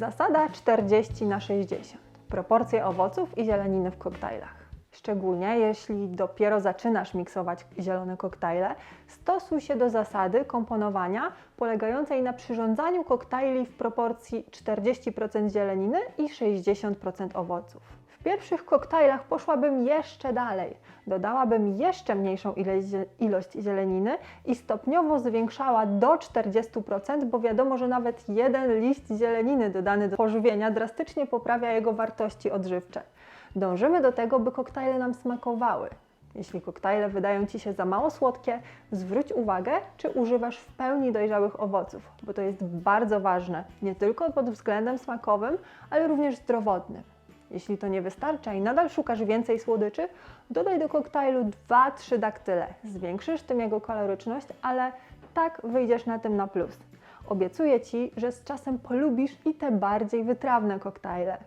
Zasada 40 na 60. Proporcje owoców i zieleniny w koktajlach. Szczególnie jeśli dopiero zaczynasz miksować zielone koktajle, stosuj się do zasady komponowania polegającej na przyrządzaniu koktajli w proporcji 40% zieleniny i 60% owoców. W pierwszych koktajlach poszłabym jeszcze dalej. Dodałabym jeszcze mniejszą ilość, zie- ilość zieleniny i stopniowo zwiększała do 40%, bo wiadomo, że nawet jeden liść zieleniny dodany do pożywienia drastycznie poprawia jego wartości odżywcze. Dążymy do tego, by koktajle nam smakowały. Jeśli koktajle wydają Ci się za mało słodkie, zwróć uwagę, czy używasz w pełni dojrzałych owoców, bo to jest bardzo ważne, nie tylko pod względem smakowym, ale również zdrowotnym. Jeśli to nie wystarcza i nadal szukasz więcej słodyczy, dodaj do koktajlu 2-3 daktyle. Zwiększysz tym jego kaloryczność, ale tak wyjdziesz na tym na plus. Obiecuję Ci, że z czasem polubisz i te bardziej wytrawne koktajle.